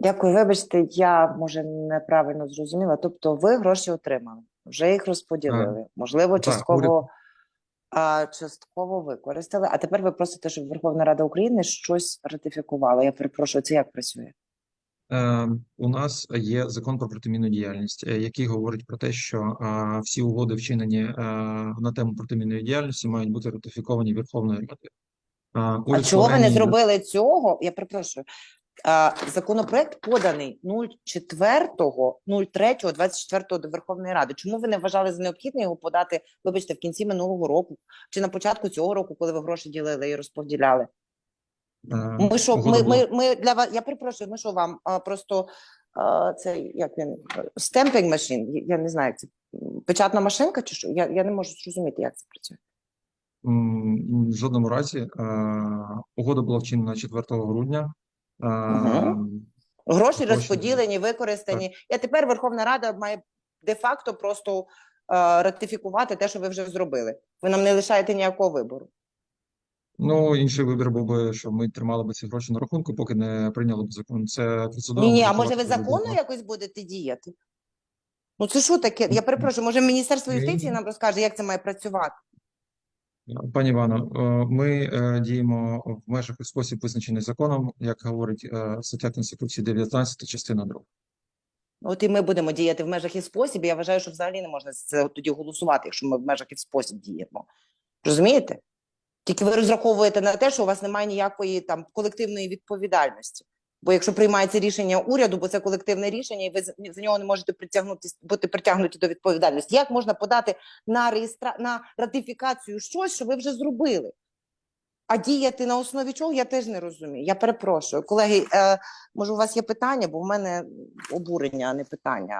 Дякую, вибачте, я може неправильно зрозуміла. Тобто, ви гроші отримали, вже їх розподілили. Можливо, так, частково, а, частково використали. А тепер ви просите, щоб Верховна Рада України щось ратифікувала. Я перепрошую, це як працює? Е, У нас є закон про протимінну діяльність, е, який говорить про те, що е, всі угоди, вчинені е, на тему протимінної діяльності, мають бути ратифіковані Верховною Радою. Е, А чого ви не зробили цього? Я перепрошую. Законопроект поданий 04.03.24 до Верховної Ради. Чому ви не вважали за необхідне його подати, вибачте, в кінці минулого року чи на початку цього року, коли ви гроші ділили і розподіляли? Е, Ми що, ми, ми, ми для вас, я перепрошую, ми що вам а, просто а, це як він стемпінг машин, я не знаю, як це печатна машинка чи що? Я, я не можу зрозуміти, як це працює. В жодному разі е, угода була вчинена 4 грудня. Е, Мгм. Гроші Точно. розподілені, використані. І тепер Верховна Рада має де-факто просто а, ратифікувати те, що ви вже зробили. Ви нам не лишаєте ніякого вибору. Ну, інший вибір був би, що ми тримали би ці гроші на рахунку, поки не прийняли б закон. Це процедура. Ні, ні, а може ви законно якось будете діяти? Ну це що таке? Я перепрошую, може Міністерство юстиції нам розкаже, як це має працювати? Пані Івано, е, ми е, діємо в межах і спосіб визначений законом, як говорить е, стаття Конституції 19, частина 2. От і ми будемо діяти в межах і спосіб. Я вважаю, що взагалі не можна це тоді голосувати, якщо ми в межах і спосіб діємо. Розумієте? Тільки ви розраховуєте на те, що у вас немає ніякої там колективної відповідальності. Бо якщо приймається рішення уряду, бо це колективне рішення, і ви за- нього не можете притягнутися, бути притягнуті до відповідальності. Як можна подати на реєстра на ратифікацію щось, що ви вже зробили? А діяти на основі чого я теж не розумію. Я перепрошую, колеги. Е, може, у вас є питання, бо в мене обурення, а не питання.